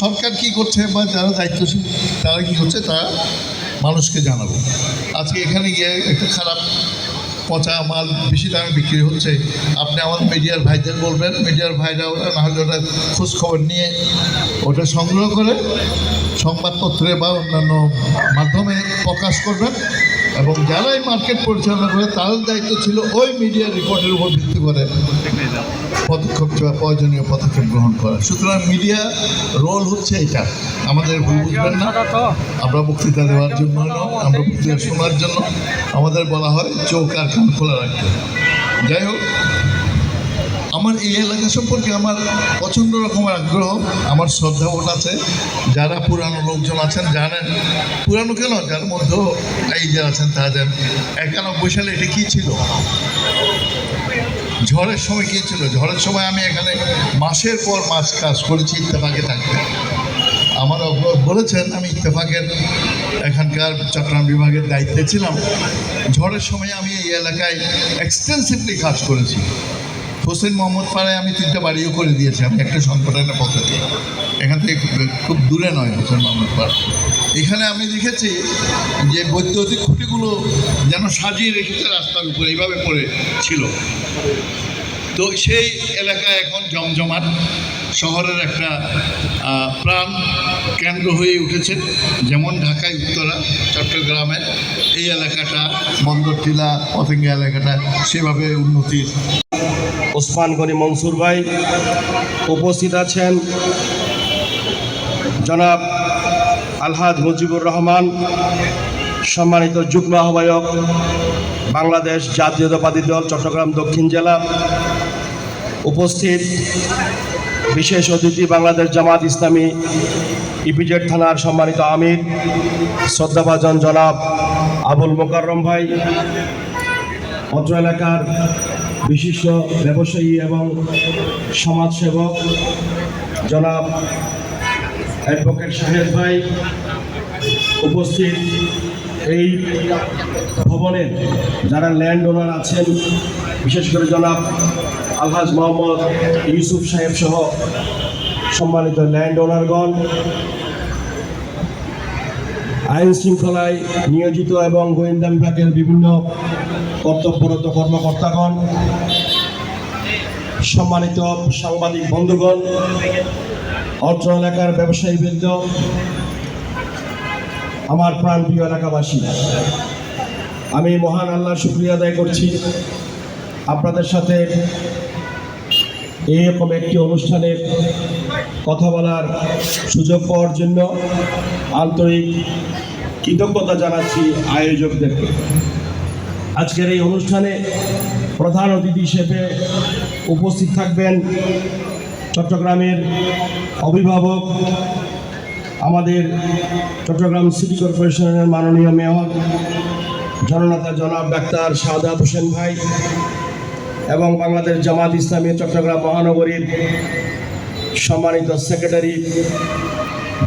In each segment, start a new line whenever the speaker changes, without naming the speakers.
সরকার কি করছে বা যারা দায়িত্বশীল, তারা কি করছে? তারা মানুষকে জানাব। আজকে এখানে গিয়ে একটা খারাপ পচা মাল বেশি দামে বিক্রি হচ্ছে। আপনি আমার মিডিয়ার ভাইদের বলবেন, মিডিয়ার ভাইরা ওটা না হলে ওটা খোঁজ খবর নিয়ে ওটা সংগ্রহ করে সংবাদপত্রে বা অন্যান্য মাধ্যমে প্রকাশ করবেন। এবং যারাই মার্কেট পরিচালনা করে, তাদের দায়িত্ব ছিল ওই মিডিয়া রিপোর্টের উপর ভিত্তি করে পদক্ষেপ প্রয়োজনীয় পদক্ষেপ গ্রহণ করা। সুতরাং মিডিয়া রোল হচ্ছে এটা। আমাদের ভুল বুঝবেন না। আমরা বক্তৃতা দেওয়ার জন্য আমরা বক্তৃতা শোনার জন্য আমাদের বলা হয় চোখ আর কান খোলা রাখতে। যাই হোক আমার এই এলাকা সম্পর্কে আমার প্রচণ্ড রকমের আগ্রহ, আমার শ্রদ্ধাবোধ আছে। যারা পুরানো লোকজন আছেন, জানেন, পুরানো কেন? যার মধ্যেও এই যে আছেন জানেন একানব্বই সালে এটা কী ছিল? ঝড়ের সময় কী ছিল? ঝড়ের সময় আমি এখানে মাসের পর মাস কাজ করেছি, ইত্তেফাকে থাকতে আমার বলেছেন, আমি ইত্তেফাকের এখানকার চট্টগ্রাম বিভাগের দায়িত্বে ছিলাম। ঝড়ের সময় আমি এই এলাকায় এক্সটেন্সিভলি কাজ করেছি। হোসেন মোহাম্মদ পাড়ায় আমি তিনটা বাড়িও করে দিয়েছি, আমি একটা সংগঠনের থেকে। এখান থেকে খুব- দূরে নয় হোসেন মোহাম্মদ পাড়া। এখানে আমি দেখেছি যে বৈদ্যুতিক খুঁটিগুলো যেন সাজিয়ে রেখেছে রাস্তার উপরে, এইভাবে পড়ে ছিল। তো সেই এলাকা এখন জমজমাট শহরের একটা প্রাণ কেন্দ্র হয়ে উঠেছে, যেমন ঢাকায় উত্তরা, চট্টগ্রামের। এই এলাকাটা বন্দরটিলা, পতেঙ্গা এলাকাটা সেভাবে উন্নতির
ওসমান গনি মনসুর ভাই উপস্থিত আছেন। জনাব আলহাজ মুজিবুর রহমান, সম্মানিত যুগ্ম আহ্বায়ক, বাংলাদেশ জাতীয়তাবাদী দল, চট্টগ্রাম দক্ষিণ জেলা। উপস্থিত বিশেষ অতিথি বাংলাদেশ জামাত ইসলামী, ইপিজেড থানার সম্মানিত আমির, শ্রদ্ধাভাজন জনাব আবুল মোকাররম ভাই, অত্র এলাকার বিশিষ্ট ব্যবসায়ী এবং সমাজসেবক জনাব অ্যাডভোকেট শাহেদ ভাই উপস্থিত এই ভবনের যারা ল্যান্ড ওনার আছেন, বিশেষ করে জনাব আলহাজ মোহাম্মদ ইউসুফ সাহেব সহ সম্মানিত ল্যান্ড ওনারগণ, আইন শৃঙ্খলায় নিয়োজিত এবং গোয়েন্দা বিভাগের বিভিন্ন কর্তব্যরত কর্মকর্তাগণ, সম্মানিত সাংবাদিক বন্ধুগণ, অত্র এলাকার ব্যবসায়ীবৃন্দ, আমার প্রাণপ্রিয় এলাকাবাসী, আমি মহান আল্লাহ শুক্রিয়া আদায় করছি। আপনাদের সাথে এরকম একটি অনুষ্ঠানের কথা বলার সুযোগ পাওয়ার জন্য আন্তরিক কৃতজ্ঞতা জানাচ্ছি আয়োজকদেরকে। আজকের এই অনুষ্ঠানে প্রধান অতিথি হিসেবে উপস্থিত থাকবেন চট্টগ্রামের অভিভাবক, আমাদের চট্টগ্রাম সিটি কর্পোরেশনের মাননীয় মেয়র, জননেতা জনাব ডাক্তার শাহাদাত হোসেন ভাই এবং বাংলাদেশ জামাত ইসলামী চট্টগ্রাম মহানগরীর সম্মানিত সেক্রেটারি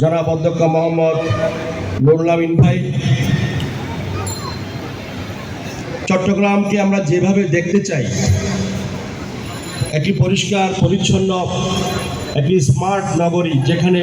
জনাব অধ্যক্ষ মোহাম্মদ নুরুল আমিন ভাই। চট্টগ্রামকে আমরা যেভাবে দেখতে চাই একটি পরিষ্কার পরিচ্ছন্ন একটি স্মার্ট নগরী যেখানে